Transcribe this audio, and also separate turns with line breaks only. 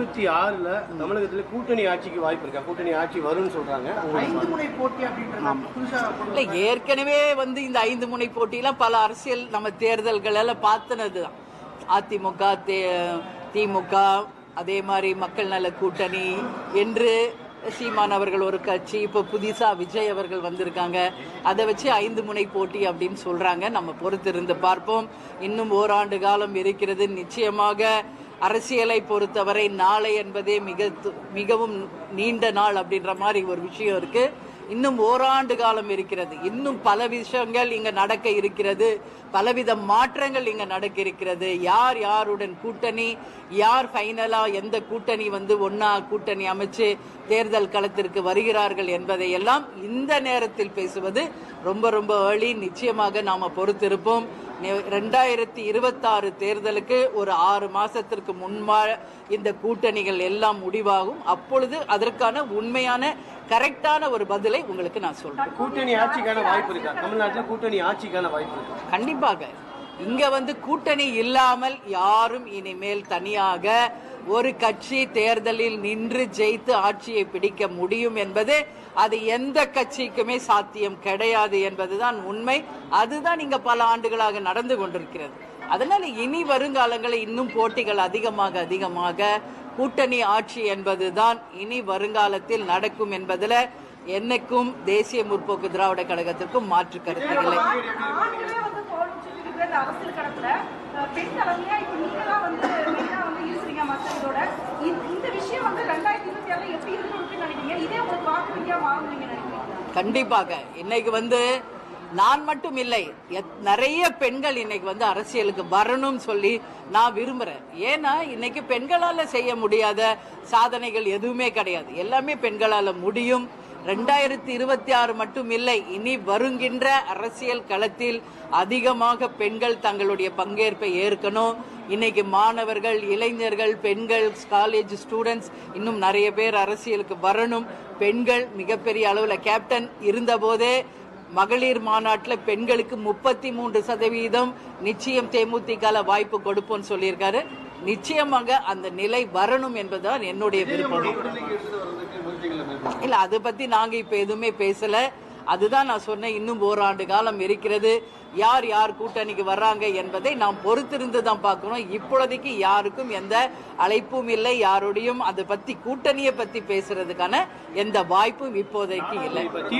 இருபத்தி ஆறுல தமிழகத்துல கூட்டணி ஆட்சிக்கு வாய்ப்பு இருக்கா? கூட்டணி ஆட்சி வரும்னு சொல்றாங்க. உங்களுக்கு
ஐந்து முனை போட்டி அப்படின்றது
இல்ல ஏற்கனவே வந்து இந்த ஐந்து முனை போட்டியெல்லாம் பல அரசியல் நம்ம தேர்தல்கள் எல்லாம் பார்த்தனது தான். அதிமுக தே- திமுக அதே மாதிரி மக்கள் நல கூட்டணி என்று சீமான் அவர்கள் ஒரு கட்சி இப்போ புதுசா விஜய் அவர்கள் வந்திருக்காங்க. அதை வச்சு ஐந்து முனை போட்டி அப்படின்னு சொல்றாங்க. நம்ம பொறுத்திருந்து பார்ப்போம். இன்னும் ஓராண்டு காலம் இருக்கிறது. நிச்சயமாக அரசியலை பொறுத்தவரை நாளை என்பதே மிக து- மிகவும் நீண்ட நாள் அப்படின்ற மாதிரி ஒரு விஷயம் இருக்கு. இன்னும் ஓராண்டு காலம் இருக்கிறது. இன்னும் பல விஷயங்கள் இங்க நடக்க இருக்கிறது. பலவித மாற்றங்கள் இங்க நடக்க இருக்கிறது. யார் யாருடன் கூட்டணி யார் ஃபைனலா எந்த கூட்டணி வந்து ஒன்னா கூட்டணி அமைச்சு தேர்தல் களத்திற்கு வருகிறார்கள் என்பதை எல்லாம் இந்த நேரத்தில் பேசுவது ரொம்ப ரொம்ப ஏர்லி நிச்சயமாக நாம பொறுத்திருப்போம். ரெண்டாயிரத்தி இருபத்தாறு தேர்தலுக்கு ஒரு ஆறு மாசத்திற்கு முன்பா இந்த கூட்டணிகள் எல்லாம் முடிவாகும். அப்பொழுது அதற்கான உண்மையான கரெக்டான ஒரு பதிலை உங்களுக்கு நான் சொல்றேன்.
கூட்டணி ஆட்சிக்கான வாய்ப்பு இருக்கா? தமிழ்நாட்டுல கூட்டணி ஆட்சிக்கான வாய்ப்பு இருக்கா?
கண்டிப்பாக. இங்க வந்து கூட்டணி இல்லாமல் யாரும் இனிமேல் தனியாக ஒரு கட்சி தேர்தலில் நின்று ஜெயித்து ஆட்சியை பிடிக்க முடியும் என்பது அது எந்த கட்சிக்குமே சாத்தியம் கிடையாது என்பதுதான் உண்மை. அதுதான் இங்க பல ஆண்டுகளாக நடந்து கொண்டிருக்கிறது. அதனால இனி வருங்காலங்களில் இன்னும் போட்டிகள் அதிகமாக அதிகமாக. கூட்டணி ஆட்சி என்பதுதான் இனி வருங்காலத்தில் நடக்கும் என்பதுல என்னைக்கும் தேசிய முற்போக்கு திராவிட கழகத்திற்கும் மாற்று கருத்து இல்லை
ஆண்களே வந்து போகணும்னு சொல்லிட்டு இருக்கிற இந்த அரசியல் களத்துல அஹ், பெண் தலைமையா இப்ப நீங்க தான் வந்து மெயினா வந்து இருக்கிறீங்க மற்ற இதோட இந்த- இந்த விஷயம் வந்து ரெண்டாயிரத்தி இருபத்தி ஆறுல எப்படி இருக்குன்னு நினைக்கிறீங்க இதே உங்களுக்கு வாக்குறுதியா மாறுவீங்க நினைக்கிறீங்க
கண்டிப்பாக. இன்னைக்கு வந்து நான் மட்டும் இல்லை எத்- நிறைய பெண்கள் இன்னைக்கு வந்து அரசியலுக்கு வரணும்னு சொல்லி நான் விரும்புறேன். ஏன்னா இன்னைக்கு பெண்களால் செய்ய முடியாத சாதனைகள் எதுவுமே கிடையாது. எல்லாமே பெண்களால் முடியும். ரெண்டாயிரத்தி இருபத்தி ஆறு மட்டும் இல்லை இனி வருகின்ற அரசியல் களத்தில் அதிகமாக பெண்கள் தங்களுடைய பங்கேற்பை ஏற்கணும். இன்னைக்கு மாணவர்கள் இளைஞர்கள் பெண்கள் காலேஜ் ஸ்டூடெண்ட்ஸ் இன்னும் நிறைய பேர் அரசியலுக்கு வரணும். பெண்கள் மிகப்பெரிய அளவில் கேப்டன் இருந்தபோதே மகளிர் மாநாட்டில் பெண்களுக்கு முப்பத்தி மூன்று சதவீதம் நிச்சயம் தேமுதிகால வாய்ப்பு கொடுப்போம்னு சொல்லியிருக்காரு. நிச்சயமாக அந்த நிலை வரணும் என்பதுதான் என்னுடைய விருப்பம். இல்ல அதை பத்தி நாங்க இப்ப எதுவுமே பேசல. அதுதான் நான் சொன்னேன் இன்னும் ஓராண்டு காலம் இருக்கிறது. யார் யார் கூட்டணிக்கு வர்றாங்க என்பதை நாம் பொறுத்திருந்து தான் பார்க்கணும். இப்பொழுதைக்கு யாருக்கும் எந்த அழைப்பும் இல்லை யாருடையும் அதை பத்தி கூட்டணியை பத்தி பேசுறதுக்கான எந்த வாய்ப்பும் இப்போதைக்கு இல்லை.